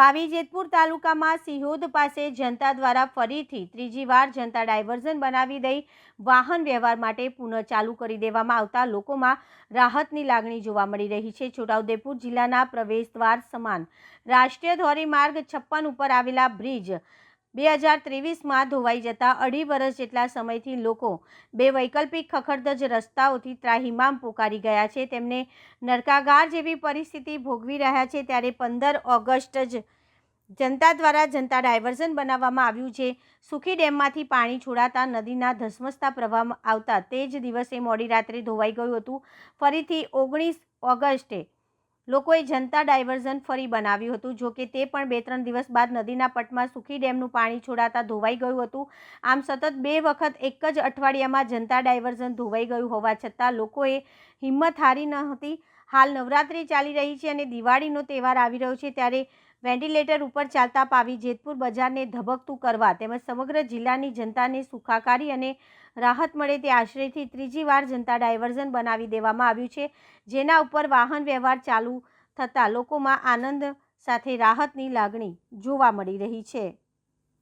પાવી જેતપુર તાલુકામાં સિહોદ પાસે જનતા દ્વારા ફરીથી ત્રીજી વાર જનતા ડાયવર્ઝન બનાવી દઈ વાહન વ્યવહાર માટે પુનઃ ચાલુ કરી દેવામાં આવતા લોકોમાં રાહતની લાગણી જોવા મળી રહી છે. છોટાઉદેપુર જિલ્લાના પ્રવેશ દ્વાર સમાન રાષ્ટ્રીય ધોરીમાર્ગ છપ્પન ઉપર આવેલા બ્રિજ બે હજાર ત્રેવીસમાં ધોવાઈ જતા અઢી વર્ષ જેટલા સમયથી લોકો બે વૈકલ્પિક ખખડધજ રસ્તાઓથી ત્રાહિમામ પોકારી ગયા છે. તેમને નરકાગાર જેવી પરિસ્થિતિ ભોગવી રહ્યા છે ત્યારે પંદર ઓગસ્ટ જ જનતા દ્વારા જનતા ડાયવર્ઝન બનાવવામાં આવ્યું છે. સુખી ડેમમાંથી પાણી છોડાતા નદીના ધસમસતા પ્રવાહ આવતા તે જ દિવસે મોડી રાત્રે ધોવાઈ ગયું હતું. ફરીથી ઓગણીસ ઓગસ્ટે લોકોએ જનતા ડાયવર્ઝન ફરી બનાવ્યું હતું, જો કે તે પણ બે ત્રણ દિવસ બાદ નદીના પટમાં સુખી ડેમનું પાણી છોડાતા ધોવાઈ ગયું હતું. આમ સતત બે વખત એક જ અઠવાડિયામાં જનતા ડાયવર્ઝન ધોવાઈ ગયું હોવા છતાં લોકોએ હિંમત હારી ન હતી. હાલ નવરાત્રિ ચાલી રહી છે અને દિવાળીનો તહેવાર આવી રહ્યો છે ત્યારે વેન્ટિલેટર ઉપર ચાલતા પાવી જેતપુર બજારને ધબકતું કરવા તેમજ સમગ્ર જિલ્લાની જનતાને સુખાકારી અને રાહત મળે તે આશ્રયથી ત્રીજી વાર જનતા ડાયવર્ઝન બનાવી દેવામાં આવ્યું છે, જેના ઉપર વાહન વ્યવહાર ચાલુ થતાં લોકોમાં આનંદ સાથે રાહતની લાગણી જોવા મળી રહી છે.